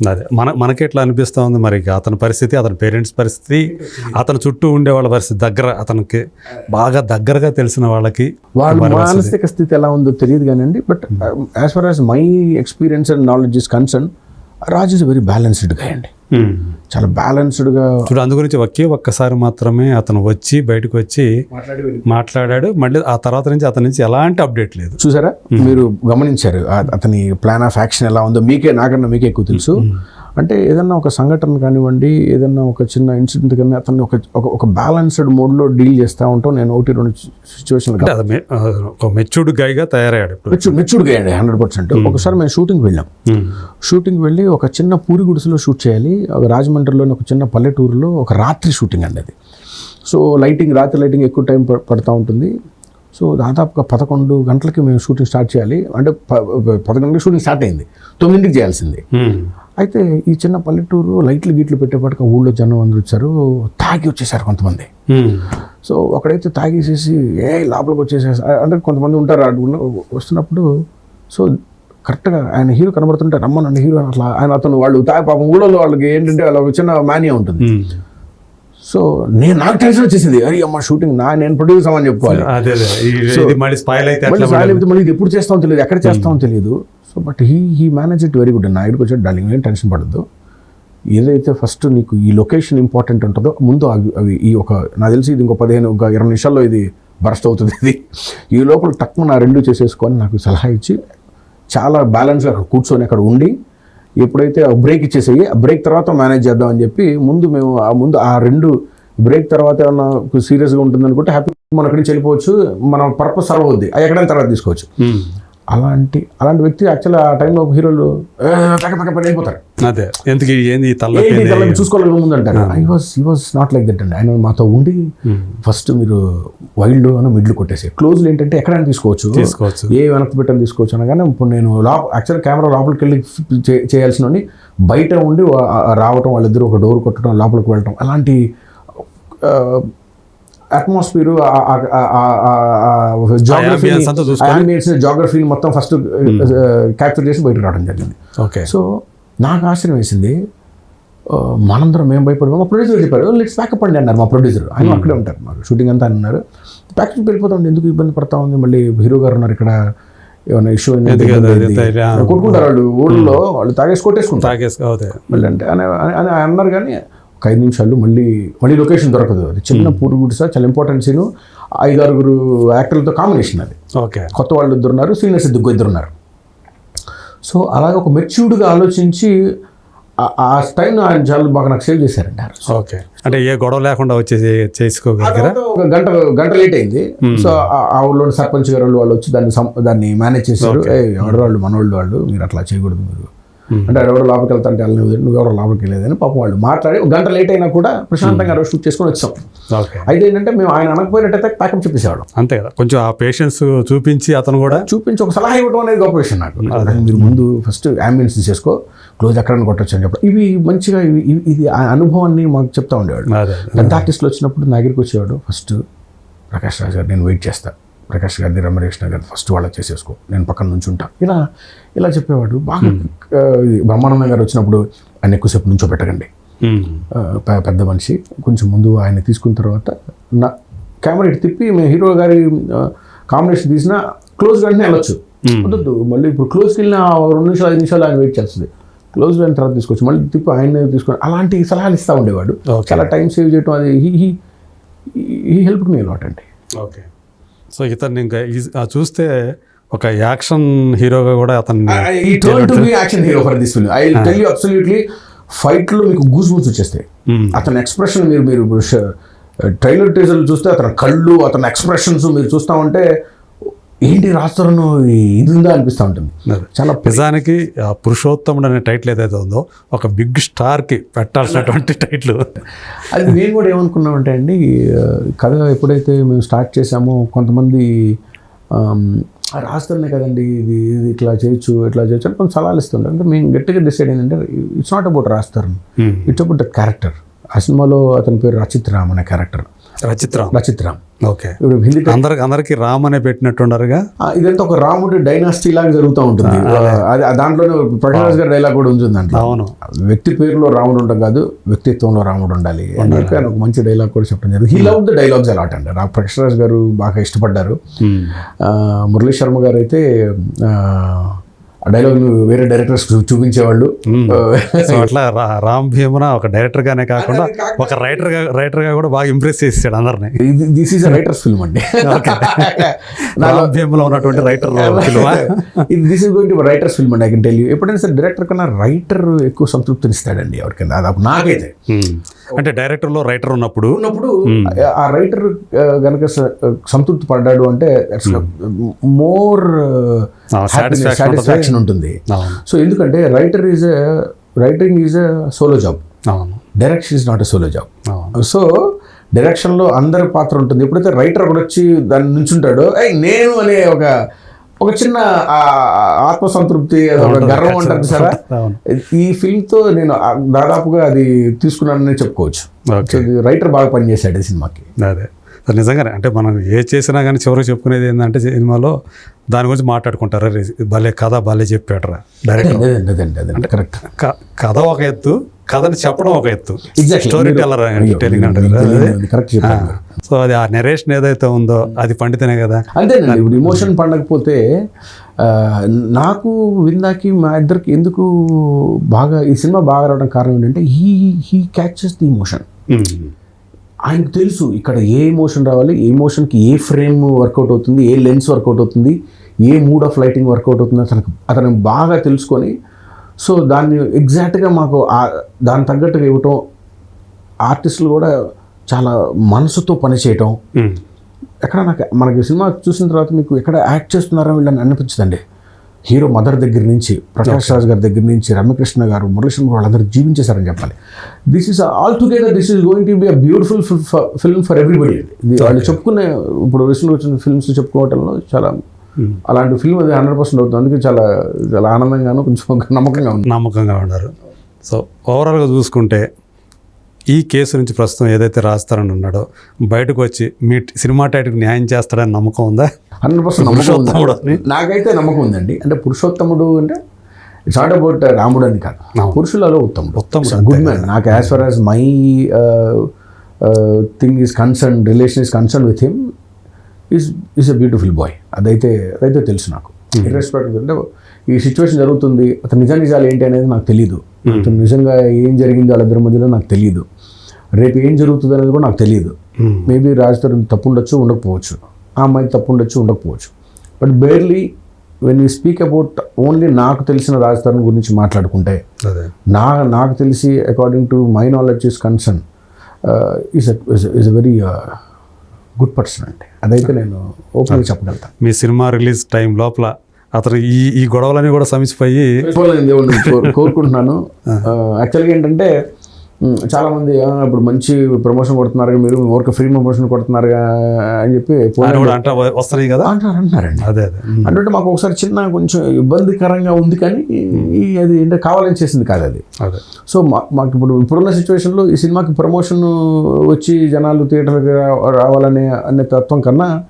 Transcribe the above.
అదే మన మనకి ఎట్లా అనిపిస్తూ ఉంది మరి అతని పరిస్థితి అతని పేరెంట్స్ పరిస్థితి అతని చుట్టూ ఉండే వాళ్ళ పరిస్థితి దగ్గర అతనికి బాగా దగ్గరగా తెలిసిన వాళ్ళకి వాళ్ళ. మానసిక స్థితి ఎలా ఉందో తెలియదు కానివ్వండి but as far as my experience and knowledge is concern Raj is very బ్యాలెన్స్డ్గా అండి. చాలా బ్యాలెన్స్డ్గా చూడు అందు గురించి ఒకే ఒక్కసారి మాత్రమే అతను వచ్చి బయటకు వచ్చి మాట్లాడాడు. మళ్ళీ ఆ తర్వాత నుంచి అతని నుంచి ఎలాంటి అప్డేట్ లేదు. చూసారా? మీరు గమనించారు. అతని ప్లాన్ ఆఫ్ యాక్షన్ ఎలా ఉందో మీకే నాకన్నా మీకే ఎక్కువ తెలుసు. అంటే ఏదన్నా ఒక సంఘటన కానివ్వండి ఏదన్నా ఒక చిన్న ఇన్సిడెంట్ కానీ అతన్ని ఒక ఒక- బ్యాలెన్స్డ్ మోడ్లో డీల్ చేస్తూ ఉంటాం. నేను ఒకటి రెండు ఆ, ఒక మెచ్యూర్డ్ గైగా తయారయ్యాడు మెచ్యూర్ మెచ్యూర్డ్గా అండి హండ్రెడ్ పర్సెంట్ ఒకసారి మేము షూటింగ్ వెళ్ళాం. షూటింగ్ వెళ్ళి ఒక చిన్న పూరి గుడిసెలో షూట్ చేయాలి. రాజమండ్రిలోని ఒక చిన్న పల్లెటూరులో ఒక రాత్రి షూటింగ్ అండి అది. సో లైటింగ్ రాత్రి లైటింగ్ ఎక్కువ టైం పడుతూ ఉంటుంది. సో దాదాపుగా పదకొండు గంటలకి మేము షూటింగ్ స్టార్ట్ చేయాలి. అంటే పదకొండుకి షూటింగ్ స్టార్ట్ అయింది. తొమ్మిదింటికి చేయాల్సింది. అయితే ఈ చిన్న పల్లెటూరు లైట్లు గీట్లు పెట్టేపాటికి ఊళ్ళో జనం అందరూ వచ్చారు. తాగి వచ్చేసారు కొంతమంది. సో అక్కడైతే తాగేసేసి ఏ లోపలికి వచ్చేసేసి అంటే కొంతమంది ఉంటారు అటు ఉన్న- వస్తున్నప్పుడు. సో కరెక్ట్గా ఆయన హీరో కనబడుతుంటే రమ్మనండి హీరో అట్లా ఆయన అతను వాళ్ళు తాగి పాపం ఊళ్ళో వాళ్ళకి ఏంటంటే వాళ్ళ చిన్న మానియా ఉంటుంది. సో నేను నాకు టెన్షన్ వచ్చేసింది. అరే అమ్మ షూటింగ్ నా నేను ప్రొడ్యూస్ అవ్వని చెప్పుకోవాలి. మళ్ళీ ఇది ఎప్పుడు చేస్తామో తెలియదు ఎక్కడ చేస్తామో తెలియదు. So but he he manage it very good నా ఇక్కడికి వచ్చాడు డార్లింగ్ టెన్షన్ పడద్దు. ఏదైతే ఫస్ట్ నీకు ఈ లొకేషన్ ఇంపార్టెంట్ ఉంటుందో ముందు అవి అవి ఈ ఒక నాకు తెలిసి ఇది ఇంకో పదిహేను ఒక ఇరవై నిమిషాల్లో ఇది బరస్ట్ అవుతుంది ఇది. ఈ లోపల టక్కున నా రెండు చేసేసుకొని నాకు సలహా ఇచ్చి చాలా బ్యాలెన్స్గా అక్కడ కూర్చొని అక్కడ ఉండి ఎప్పుడైతే బ్రేక్ ఇచ్చేసేయి ఆ బ్రేక్ తర్వాత మేనేజ్ చేద్దాం అని చెప్పి ముందు మేము ఆ ముందు ఆ రెండు బ్రేక్ తర్వాత ఏమన్నా సీరియస్గా ఉంటుంది అనుకుంటే హ్యాపీ మనం అక్కడి నుంచి వెళ్ళిపోవచ్చు. మన పర్పస్ సర్వ్ అవుద్ది. అది ఎక్కడైనా తర్వాత తీసుకోవచ్చు. అలాంటి అలాంటి వ్యక్తి యాక్చువల్ ఆ టైంలో హీరోలు "ఏ, పక్క పక్క పని అయిపోతారు అదే. ఎందుకు ఏంది ఈ తల్ల ఏంటి తెల్లని చూసుకోవాలి ముందు అంటారు ఐ వాస్ ఈ వాస్ నాట్ లైక్ దట్ అండి. ఆయన మాతో ఉండి ఫస్ట్ మీరు వైల్డ్ అని మిడ్లు కొట్టేసి క్లోజ్లు ఏంటంటే ఎక్కడైనా తీసుకోవచ్చు. తీసుకోవచ్చు. ఏ వెనక్కి పెట్టని తీసుకోవచ్చు అనగానే ఇప్పుడు నేను లోప యాక్చువల్ కెమెరా లోపలికి వెళ్ళి చేయాల్సిన బయట ఉండి రావటం వాళ్ళిద్దరూ ఒక డోర్ కొట్టడం లోపలికి వెళ్ళటం అలాంటి అట్మాస్ఫియర్ జాగ్రఫీ. జాగ్రఫీని మొత్తం ఫస్ట్ క్యాప్చర్ చేసి బయటకు రావడం జరిగింది. ఓకే. సో నాకు ఆశ్చర్యం వేసింది. మనందరం మేము భయపడిపోయి. మా ప్రొడ్యూసర్ చెప్పారు లెట్స్ ప్యాకప్ అండి అన్నారు మా ప్రొడ్యూసర్ ఆయన అక్కడే ఉంటారు మాకు. షూటింగ్ అంతా ఉన్నారు ప్యాకప్ వెళ్ళిపోతాం ఎందుకు ఇబ్బంది పడతా ఉంది? మళ్ళీ హీరో గారు ఉన్నారు ఇక్కడ. ఏమైనా ఇష్యూ? కొట్టుకుంటారు వాళ్ళు. ఊళ్ళో వాళ్ళు తాగేసి కొట్టేసుకుంటారు. మళ్ళీ అంటే అని అని- అని అన్నారు కానీ ఒక ఐదు నిమిషాలు మళ్ళీ మళ్ళీ లొకేషన్ దొరకదు అది. చిన్న పూరు గుడిసా చాలా ఇంపార్టెంట్ సీను ఐదారుగురు యాక్టర్లతో కాంబినేషన్ అది. ఓకే కొత్త వాళ్ళు ఇద్దరు ఉన్నారు సీనియర్స్ ఇద్దరు ఇద్దరు ఉన్నారు. సో అలాగే ఒక మెచ్యూర్డ్గా ఆలోచించి ఆ- టైం ఆయన చాలా బాగా నాకు సేవ్ రోజు. ఓకే. అంటే ఏ గొడవ లేకుండా వచ్చేసి చేసుకోగలిగారా? ఒక గంట గంట లేట్ అయింది. సో ఆ- ఊళ్ళో సర్పంచ్ గారు వాళ్ళు వాళ్ళు వచ్చి దాన్ని దాన్ని మేనేజ్ చేశారు. ఎవరు వాళ్ళు? మనోళ్ళు వాళ్ళు. మీరు అట్లా చేయకూడదు మీరు. అంటే ఎవరో లోపలికి వెళ్తా అంటే వెళ్ళలేదు నువ్వు ఎవరో లోపలికి వెళ్ళలేదని పాపం వాళ్ళు మాట్లాడి ఒక గంట లేట్ అయినా కూడా ప్రశాంతంగా రోజు షూట్ చేసుకొని వచ్చాం. అయితే ఏంటంటే మేము ఆయన అనకపోయినట్టయితే ప్యాకప్ చెప్పేసేవాడు అంతే కదా. కొంచెం ఆ పేషెన్స్ చూపించి అతను కూడా చూపించి ఒక సలహా ఇవ్వడం అనేది గొప్ప విషయం నాకు. మీరు ముందు ఫస్ట్ అంబియన్స్ చేసుకో క్లోజ్ ఎక్కడైనా కొట్టచ్చు అని చెప్పడం. ఇవి మంచిగా ఇది ఆ అనుభవాన్ని మాకు చెప్తా ఉండేవాడు పెద్ద ఆర్టిస్టులు వచ్చినప్పుడు నా దగ్గరికి వచ్చేవాడు. ఫస్ట్ ప్రకాష్ రాజ్ గారు నేను వెయిట్ చేస్తా. ప్రకాష్ గారిది రమకృష్ణ గారు ఫస్ట్ వాళ్ళ చేసేసుకో. నేను పక్కన నుంచి ఉంటా ఇలా ఇలా చెప్పేవాడు. బాగా బ్రహ్మానందం గారు వచ్చినప్పుడు ఆయన ఎక్కువసేపు నుంచో పెట్టకండి. పెద్ద మనిషి. కొంచెం ముందు ఆయన తీసుకున్న తర్వాత నా కెమెరా ఇటు తిప్పి మేము హీరో గారి కాంబినేషన్ తీసినా క్లోజ్ వెంటనే వెళ్ళొచ్చు. వద్దు మళ్ళీ ఇప్పుడు క్లోజ్కి వెళ్ళిన రెండు నిమిషాలు ఐదు నిమిషాలు ఆయన వెయిట్ చేస్తుంది. క్లోజ్ అయిన తర్వాత తీసుకోవచ్చు మళ్ళీ తిప్పి ఆయన తీసుకొని అలాంటి సలహాలు ఇస్తూ ఉండేవాడు. చాలా టైం సేవ్ చేయడం అది he he he help me a lot అండి. ఓకే. సో ఇతన్ని ఇంకా చూస్తే ఒక యాక్షన్ హీరోగా కూడా అతన్ని to be action hero for this film I tell you absolutely ఫైట్లో మీకు గూస్ బూస్ వచ్చేస్తాయి. ఉమ్. అతని ఎక్స్ప్రెషన్ మీరు మీరు ట్రైలర్ టీజర్లు చూస్తే అతని కళ్ళు అతని ఎక్స్ప్రెషన్స్ మీరు చూస్తూ ఉంటే ఏంటి రాస్తారను ఇది ఉందా అనిపిస్తూ ఉంటుంది. చాలా నిజానికి పురుషోత్తముడు అనే టైటిల్ ఏదైతే ఉందో ఒక బిగ్ స్టార్కి పెట్టాల్సినటువంటి టైటిల్ అది నేను కూడా ఏమనుకున్నామంటే అండి కథ ఎప్పుడైతే మేము స్టార్ట్ చేసామో కొంతమంది ఆమ్, "ఆ, రాస్తానే కదండి ఇది ఇది ఇట్లా చేయొచ్చు ఇట్లా చేయొచ్చు అని కొంచెం సలహాలు ఇస్తుండే అంటే మేము గట్టిగా డిసైడ్ ఏంటంటే ఇట్స్ నాట్ అబౌట్ రాస్తారు ఇట్స్ అబౌట్ ద క్యారెక్టర్ ఆ సినిమాలో అతని పేరు రచిత్ రామ్ అనే క్యారెక్టర్ ఓకే. ఇప్పుడు హిందీ అందరికి అందరికి రామ్ అనే పెట్టినట్టున్నారుగా ఇదంతా ఒక రాముడి డైనాసిటీ లాగా జరుగుతూ ఉంటుంది. అది. దాంట్లోనే ప్రకాష్ గారి డైలాగ్ కూడా ఉంటుంది దాంట్లో అవును. వ్యక్తి పేరులో రాముడు ఉండడం కాదు వ్యక్తిత్వంలో రాముడు ఉండాలి అని చెప్పి ఒక మంచి డైలాగ్ కూడా చెప్పడం జరిగింది. He love the dialogues a lot అండి. రా ప్రకాష్ గారు బాగా ఇష్టపడ్డారు. ఆ, మురళీ శర్మ గారు అయితే ఆ డైలాగ్ వేరే డైరెక్టర్స్ చూపించేవాళ్ళు. సో అట్లా రా- రామ్ భీమన ఒక డైరెక్టర్ గానే కాకుండా ఒక రైటర్గా రైటర్గా కూడా బాగా ఇంప్రెస్ చేసాడు అందరిని. దిస్ ఈజ్ రైటర్స్ ఫిల్మ్ అండి. రామ్ భీమలో ఉన్నటువంటి రైటర్ ఫిల్మా ఇది this is going to writer's film అండి ఐ కెన్ టెల్ యూ ఎప్పుడైనా సరే డైరెక్టర్ కన్నా రైటర్ ఎక్కువ సంతృప్తిని ఇస్తాడండి ఎవరికైనా నాకైతే. అంటే డైరెక్టర్లో రైటర్ ఉన్నప్పుడు ఉన్నప్పుడు ఆ రైటర్ గనక సంతృప్తి పడ్డాడు అంటే మోర్ సాటిస్ఫాక్షన్ ఉంటుంది. సో ఎందుకంటే writer is writing is solo job direction is not a solo job so డైరెక్షన్లో అందరి పాత్ర ఉంటుంది. ఎప్పుడైతే రైటర్ ఒకడు వచ్చి దాన్ని నుంచుంటాడో "ఏయ్, నేను అనే ఒక ఒక చిన్న ఆత్మసంతృప్తి గర్వం ఉంటుంది సరే ఈ ఫిల్మ్తో నేను దాదాపుగా అది తీసుకున్నానని చెప్పుకోవచ్చు. రైటర్ బాగా పనిచేశాడు ఈ సినిమాకి. అదే. అది నిజంగానే అంటే మనం ఏ చేసినా కానీ చివరికి చెప్పుకునేది ఏంటంటే సినిమాలో దాని గురించి మాట్లాడుకుంటారు? "అరే, ఇది భలే కథ భలే చెప్పాడురా. అదేండి అదండి కరెక్ట్. కథ ఒక ఎత్తు కథని చెప్పడం ఒక ఎత్తు. స్టోరీ టెల్లర్ టెలింగ్ అంటారు. సో అది ఆ నెరేషన్ ఏదైతే ఉందో అది పండితేనే కదా. అంతేనండి. ఇప్పుడు ఇమోషన్ పండకపోతే నాకు విందాకి మా ఇద్దరికి ఎందుకు బాగా ఈ సినిమా బాగా రావడం కారణం ఏంటంటే he he catches the emotion. ఆయనకు తెలుసు ఇక్కడ ఏ ఎమోషన్ రావాలి ఏ ఎమోషన్కి ఏ ఫ్రేమ్ వర్కౌట్ అవుతుంది ఏ లెన్స్ వర్కౌట్ అవుతుంది ఏ mood of lighting work out అవుతుంది అతనికి అతను బాగా తెలుసుకొని సో దాన్ని ఎగ్జాక్ట్గా మాకు దాని తగ్గట్టుగా ఇవ్వటం ఆర్టిస్టులు కూడా చాలా మనసుతో పనిచేయటం. ఎక్కడ నాకు మనకి సినిమా చూసిన తర్వాత మీకు ఎక్కడ యాక్ట్ చేస్తున్నారో వీళ్ళని అనిపించదండి. హీరో మదర్ దగ్గర నుంచి ప్రకాష్ రాజ్ గారి దగ్గర నుంచి రమ్యకృష్ణ గారు మురళీకృష్ణ వాళ్ళందరూ జీవించేశారని చెప్పాలి. This is all together this is going to be a beautiful film for everybody వాళ్ళు చెప్పుకునే ఇప్పుడు రీసెంట్గా వచ్చిన ఫిల్మ్స్ చెప్పుకోవటంలో చాలా అలాంటి ఫిల్మ్ అది హండ్రెడ్ పర్సెంట్ అవుతుంది. అందుకే చాలా చాలా ఆనందంగాను కొంచెం నమ్మకంగా ఉంది. నమ్మకంగా ఉన్నారు. సో ఓవరాల్గా చూసుకుంటే ఈ కేసు నుంచి ప్రస్తుతం ఏదైతే రాస్తారని ఉన్నాడో బయటకు వచ్చి మీ సినిమా టైటిల్ న్యాయం చేస్తాడని నమ్మకం ఉందా? హండ్రెడ్ పర్సెంట్ నమ్మకం. నాకైతే నమ్మకం ఉందండి. అంటే పురుషోత్తముడు అంటే ఇట్స్ నాట్ అబౌట్ రాముడు అని కాదు. పురుషులలో ఉత్తముడు. ఉత్తముడు గుడ్ మ్యాన్ నాకు as far as my thing is concern relation is concern with him is is a beautiful boy. అదైతే అదైతే తెలుసు నాకు. ఇర్రెస్పెక్ట్ అంటే ఈ సిచ్యువేషన్ జరుగుతుంది అతను నిజ నిజాలు ఏంటి అనేది నాకు తెలియదు అతను నిజంగా ఏం జరిగింది వాళ్ళిద్దరి మధ్యలో నాకు తెలియదు రేపు ఏం జరుగుతుంది అనేది కూడా నాకు తెలియదు. మేబీ రాజధాని తప్పు ఉండొచ్చు ఉండకపోవచ్చు. ఆ అమ్మాయి తప్పు ఉండొచ్చు ఉండకపోవచ్చు. But barely when you speak about only నాకు తెలిసిన రాజధాని గురించి మాట్లాడుకుంటే నా నాకు తెలిసి according to my knowledge is concern is is a very good person అండి అదైతే నేను ఓపెన్గా చెప్పగలుగుతాను మీ సినిమా రిలీజ్ టైం లోపల అతను ఈ ఈ గొడవలన్నీ కూడా సమసిపోయి కోరుకుంటున్నాను. యాక్చువల్గా ఏంటంటే మ్, చాలా మంది "ఆ, ఇప్పుడు మంచి ప్రమోషన్ కొడుతున్నారు మీరు ఊరికి ఫ్రీ ప్రమోషన్ కొడుతున్నారు అని చెప్పి వస్తున్నాయి కదా? అంటారు అంటున్నారండి. అదే అదే. అంటే మాకు ఒకసారి చిన్న కొంచెం ఇబ్బందికరంగా ఉంది కానీ ఈ అది ఏంటంటే కావాలని చేసింది కాదు అది. అదే. సో మాకు ఇప్పుడు ఇప్పుడున్న సిచ్యువేషన్లో ఈ సినిమాకి ప్రమోషన్ వచ్చి జనాలు థియేటర్కి రావాలనే అనే తత్వం కన్నా